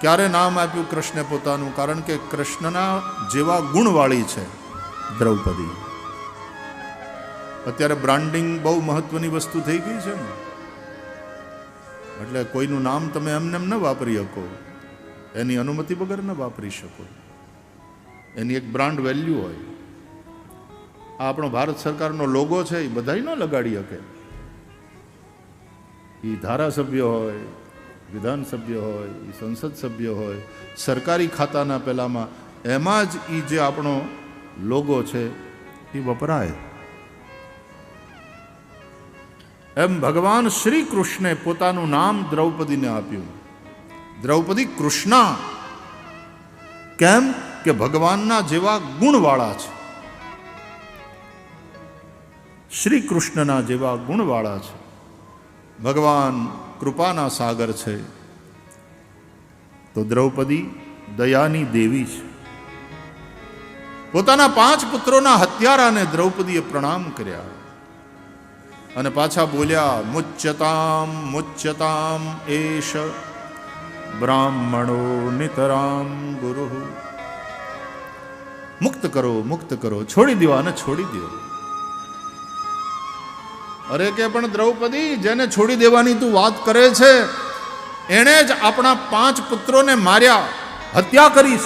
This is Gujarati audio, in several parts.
ક્યારે નામ આપ્યું કૃષ્ણે પોતાનું? કારણ કે કૃષ્ણના જેવા ગુણવાળી છે દ્રૌપદી. અત્યારે બ્રાન્ડિંગ બહુ મહત્વની વસ્તુ થઈ ગઈ છે ને. એટલે કોઈનું નામ તમે એમને એમ ન વાપરી શકો. એની અનુમતિ વગર ન વાપરી શકો. એની એક બ્રાન્ડ વેલ્યુ હોય. આ આપણો ભારત સરકારનો લોગો છે, એ બધાય ન લગાડી શકે. એ ધારાસભ્ય હોય વિધાનસભ્ય હોય એ સંસદ સભ્ય હોય, સરકારી ખાતાના પહેલાંમાં, એમાં જ એ જે આપણો લોગો છે એ વપરાય. એમ ભગવાન શ્રી કૃષ્ણે પોતાનું નામ દ્રૌપદીને આપ્યું. દ્રૌપદી કૃષ્ણા. કેમ કે ભગવાનના જેવા ગુણવાળા છે. શ્રી કૃષ્ણના જેવા ગુણવાળા છે. ભગવાન કૃપાના સાગર છે. તો દ્રૌપદી દયાની દેવી છે. પોતાના પાંચ પુત્રોના હત્યારાને દ્રૌપદીએ પ્રણામ કર્યા. અને પાછા બોલ્યા, મુચ્યતામ મુચ્યતામ એશ બ્રાહ્મણો નિતરામ ગુરુ. મુક્ત કરો મુક્ત કરો, છોડી દો અને છોડી દો અરે કે પણ દ્રૌપદી, જેને છોડી દેવાની તું વાત કરે છે, એણે જ આપણા પાંચ પુત્રોને માર્યા, હત્યા કરી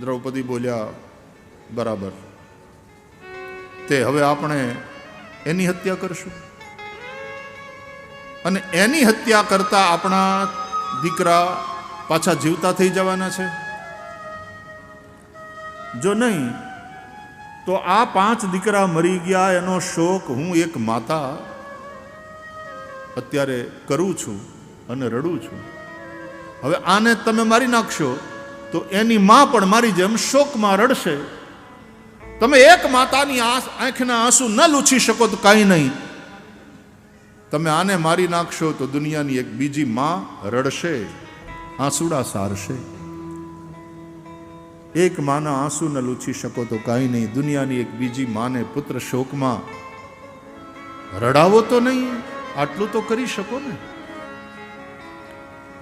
દ્રૌપદી બોલ્યા, બરાબર. તે હવે આપણે એની હત્યા કરશું. અને એની હત્યા કરતા આપણા દીકરા પાછા જીવતા થઈ જવાના છે. જો નહીં તો આ પાંચ દીકરા મરી ગયા એનો શોક હું એક માતા અત્યારે કરું છું અને રડું છું. હવે આને તમે મારી નાખશો તો એની માં પણ મારી જેમ શોકમાં રડશે. તમે એક માતાની આંખ આંખના આંસુ ન લૂછી શકો તો કાંઈ નહીં. તમે આને મારી નાખશો તો દુનિયાની એક બીજી માં રડશે, આંસુડા સારશે. એક માના આંસુ ન લૂછી શકો તો કાંઈ નહીં. દુનિયાની એક બીજી માને પુત્ર શોકમાં, રડાવો તો નહીં, આટલું તો કરી શકો ને?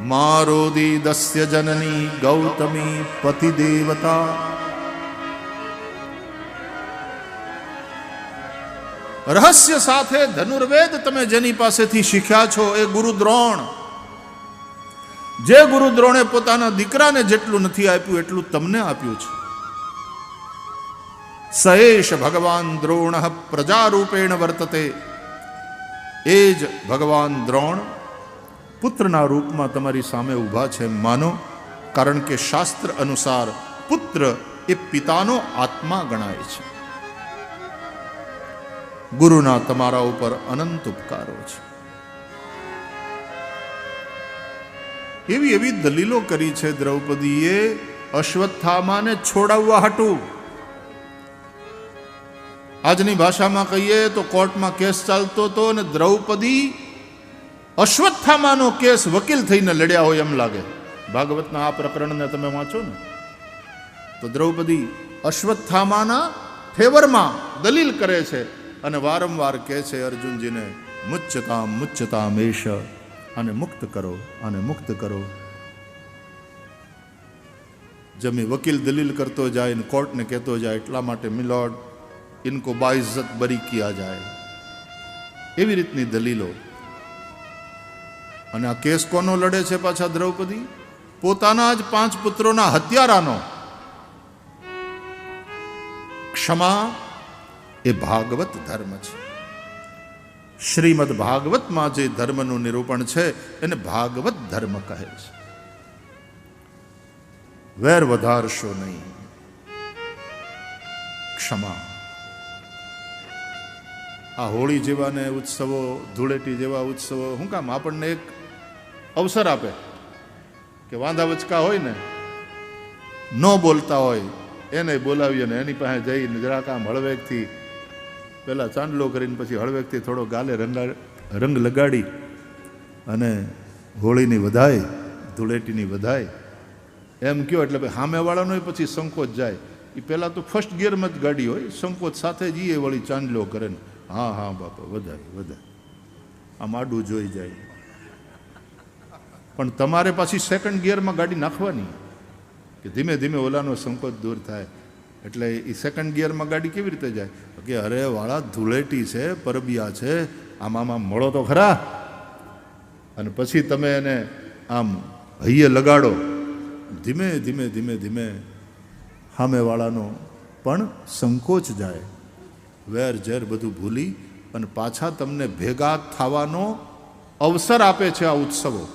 મારોદી દસ્ય જનની ગૌતમી પતિ દેવતા રહસ્ય સાથે ધનુર્વેદ તમે જેની પાસેથી શીખ્યા છો એ ગુરુ દ્રોણ જે ગુરુ દ્રોણે પોતાના દીકરાને જેટલું નથી આપ્યું, એટલું તમને આપ્યું છે. સહેશ ભગવાન દ્રોણ પ્રજારૂપેણ વર્તતે. એ જ ભગવાન દ્રોણ પુત્રના રૂપમાં તમારી સામે ઊભા છે, માનો, કારણ કે શાસ્ત્ર અનુસાર પુત્ર એ પિતાનો આત્મા ગણાય છે. ગુરુના તમારા ઉપર અનંત ઉપકારો છે. એવી એવી દલીલો કરી છે દ્રૌપદીએ અશ્વત્થામાને છોડાવવા હાટું. આજની ભાષામાં કહીએ તો કોર્ટમાં કેસ ચાલતો હતો અને દ્રૌપદી અશ્વત્થામાનો કેસ વકીલ થઈને લડ્યા હોય એમ લાગે. ભાગવતના આ પ્રકરણને તમે વાંચો ને. તો દ્રૌપદી અશ્વત્થામાના ફેવરમાં દલીલ કરે છે અને વારંવાર કહે છે, અર્જુનજીને મુચ્છતામ મુચ્છતામ એશ અને મુક્ત કરો, અને મુક્ત કરો. જમી વકીલ દલીલ કરતો જાય ને કોર્ટને કહેતો જાય, એટલા માટે મિલોડ ઇનકો બાઇઝત બરી કિયા જાય. એવી રીતની દલીલો. અને આ કેસ કોનો લડે છે પાછા દ્રૌપદી? પોતાના જ પાંચ પુત્રોના હત્યારાનો. ક્ષમા એ ભાગવત ધર્મ છે. શ્રીમદ ભાગવતમાં જે ધર્મનું નિરૂપણ છે, એને ભાગવત ધર્મ કહે છે. વેર વધારશો નહીં. ક્ષમા. આ હોળી જેવા ને ઉત્સવો, ધૂળેટી જેવા ઉત્સવો શું કામ આપણને એક અવસર આપે. કે વાંધા વચકા હોય ને, ન બોલતા હોય, એને બોલાવીએ ને એની પાસે જઈને જરાક આમ હળવેકથી પહેલા ચાંદલો કરીને પછી હળવેકથી થોડો ગાલે રંગા રંગ લગાડી અને હોળીની વધાય, ધૂળેટીની વધાય. એમ કહો એટલે સામેવાળાનો પછી સંકોચ જાય. એ પહેલાં તો ફર્સ્ટ ગિયરમાં જ ગાડી હોય, સંકોચ સાથે જ એ વળી ચાંદલો કરે ને. હા હા, બાપા વધાય વધાય આમ આડું જોઈ જાય. પણ તમારે પાછી સેકન્ડ ગિયરમાં ગાડી નાખવાની. કે ધીમે ધીમે ઓલાનો સંકોચ દૂર થાય. એટલે એ સેકન્ડ ગિયરમાં ગાડી કેવી રીતે જાય? કે, અરે વાળા ધૂળેટી છે, પરબિયા છે, આમાં આમાં મળો તો ખરા. અને પછી તમે એને આમ હૈયે લગાડો. ધીમે ધીમે ધીમે ધીમે સામેવાળાનો પણ સંકોચ જાય. વેર, ઝેર બધું ભૂલી અને પાછા તમને ભેગા થવાનો અવસર આપે છે આ ઉત્સવો.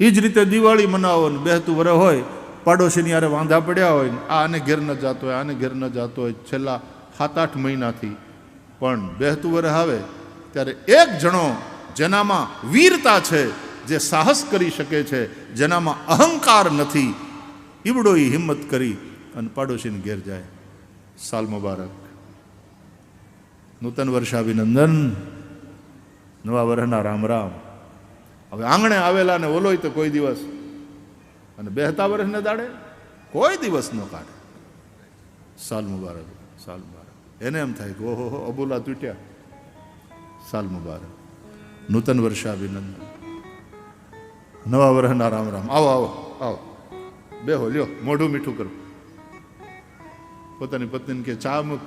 એ જ રીતે દિવાળી મનાવો ને બેહતું વરે હોય પાડોશીની યારે વાંધા પડ્યા હોય આ આને ઘેર ન જાતો હોય, આને ઘેર ન જાતો હોય, છેલ્લા સાત આઠ મહિનાથી. પણ બેહતું વરે આવે, ત્યારે એક જણો જેનામાં વીરતા છે, જે સાહસ કરી શકે છે, જેનામાં અહંકાર નથી, ઈવડો એ હિંમત કરી અને પાડોશીને ઘેર જાય. સાલ મુબારક. નૂતન વર્ષાભિનંદન નવા વર્ષના રામ રામ હવે આંગણે આવેલા ને ઓલોય તો કોઈ દિવસ અને બેહતા વર્ષને દાડે, કોઈ દિવસ ન કાઢે. સાલ મુબારક સાલ મુબારક. એને એમ થાય કે ઓહો, અબોલા તૂટ્યા. સાલ મુબારક. નૂતન વર્ષાભિનંદન નવા વર્ષના રામ રામ. આવો આવો આવો. બેહો, લ્યો, મોઢું મીઠું કરો. પોતાની પત્નીને કે ચા મૂક.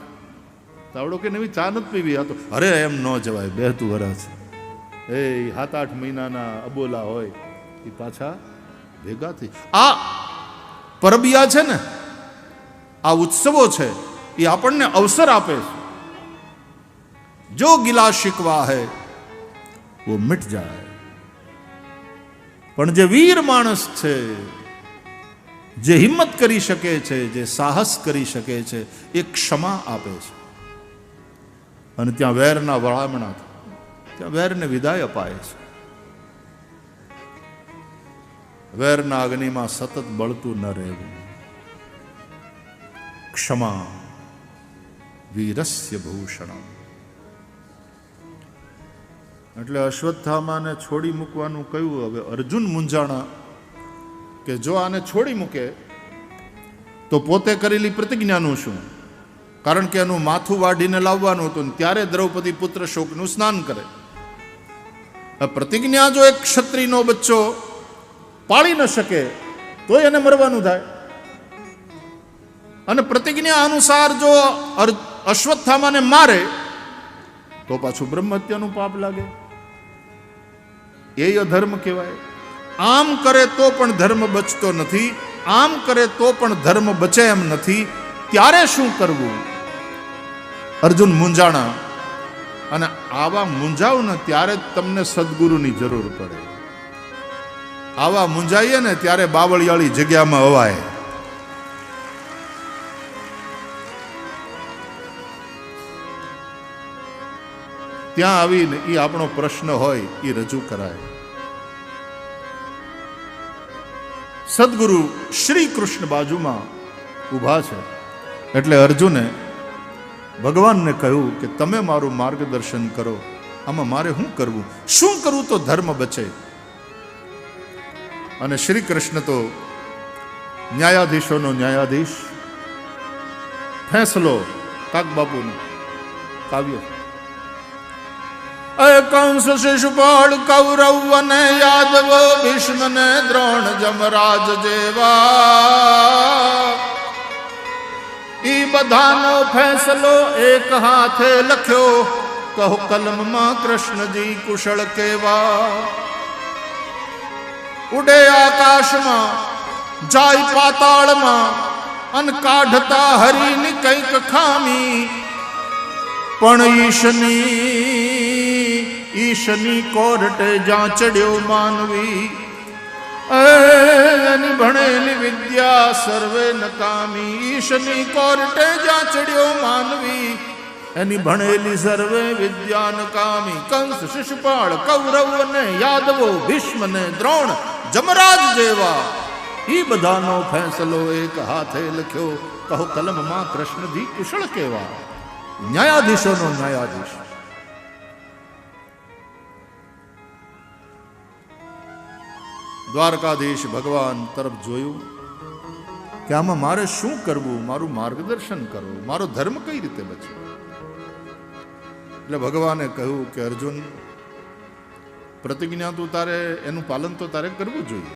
તાવડો કે નવી ચા નથી પીવી, આ તો અરે એમ ન જવાય, બેહતું વરસ. એ સાત આઠ મહિનાના અબોલા હોય એ પાછા ભેગા થઈ. આ પરબિયા છે ને, આ ઉત્સવો છે, એ આપણને અવસર આપે છે. જો ગિલા શિકવા હૈ, વો મિટ જાય. પણ જે વીર માણસ છે, જે હિંમત કરી શકે છે, જે સાહસ કરી શકે છે, એ ક્ષમા આપે છે. અને ત્યાં વેરના વળામણા ત્યાં વેરને વિદાય અપાય છે. વેરના અગ્નિમાં સતત બળતું ન રહેવું. ક્ષમા વીરસ્ય ભૂષણમ. એટલે અશ્વત્થામાને છોડી મૂકવાનું કહ્યું. હવે અર્જુન મુંજાણા કે જો આને છોડી મૂકે, તો પોતે કરેલી પ્રતિજ્ઞાનું શું? કારણ કે એનું માથું વાઢીને લાવવાનું હતું ત્યારે દ્રૌપદી પુત્ર શોકનું સ્નાન કરે. પ્રતિજ્ઞા જો એક ક્ષત્રિયનો બચ્ચો પાળી ન શકે તો એને મરવાનું થાય. અને પ્રતિજ્ઞા અનુસાર જો અશ્વત્થામાને મારે, તો પાછું બ્રહ્મહત્યાનું પાપ લાગે. એ અધર્મ કહેવાય. આમ કરે તો પણ ધર્મ બચતો નથી, આમ કરે તો પણ ધર્મ બચે એમ નથી, ત્યારે શું કરવું? અર્જુન મૂંઝાણા. અને આવા મૂંઝાવ ને ત્યારે તમને સદગુરુની જરૂર પડે. આવા મૂંઝાઈએ ને ત્યારે બાવળિયાળી જગ્યામાં અવાય. ત્યાં આવીને એ આપણો પ્રશ્ન હોય એ રજૂ કરાય. સદગુરુ શ્રી કૃષ્ણ બાજુમાં ઊભા છે. એટલે અર્જુને ભગવાનને કહ્યું કે તમે મારું માર્ગદર્શન કરો. આમાં મારે શું કરવું? શું કરવું તો ધર્મ બચે? અને શ્રી કૃષ્ણ તો ન્યાયાધીશોનો ન્યાયાધીશ. ફેંસલો કાકબાપુનું બાપુનો કાવ્ય. કંસ શિશુપાળ કૌરવ અને યાદવ ભીષ્મ ને દ્રોણ જમરાજ જેવા. ઈ બધાનો ફેસલો એક હાથે લખ્યો, કહો કલમમાં કૃષ્ણજી કુશળ કેવા. ઉડે આકાશમાં, જાય પાતાળમાં, અન કાઢતા હરીની કંઈક ખામી. પણ ઈશની ઈશની કોર્ટે જ્યાં ચડ્યો માનવી એની ભણેલી વિદ્યા સર્વે નકામી. ઈશની કોર્ટે જ્યાં ચડ્યો માનવી. એની ભણેલી સર્વે વિદ્યા નકામી. કંસ, શિશુપાળ કૌરવ ને યાદવો ભીષ્મ ને દ્રોણ. જમરાજ જેવા. એ બધાનો ફેંસલો એક હાથે લખ્યો, કહો કલમમાં કૃષ્ણજી કુશળ કેવા. ન્યાયાધીશોનો ન્યાયાધીશ. દ્વારકાધીશ ભગવાન તરફ જોયું, કે આમાં મારે શું કરવું? મારું માર્ગદર્શન કરવું મારો ધર્મ કઈ રીતે બચે? એટલે ભગવાને કહ્યું કે અર્જુન પ્રતિજ્ઞા તો તારે એનું પાલન તો તારે કરવું જોઈએ.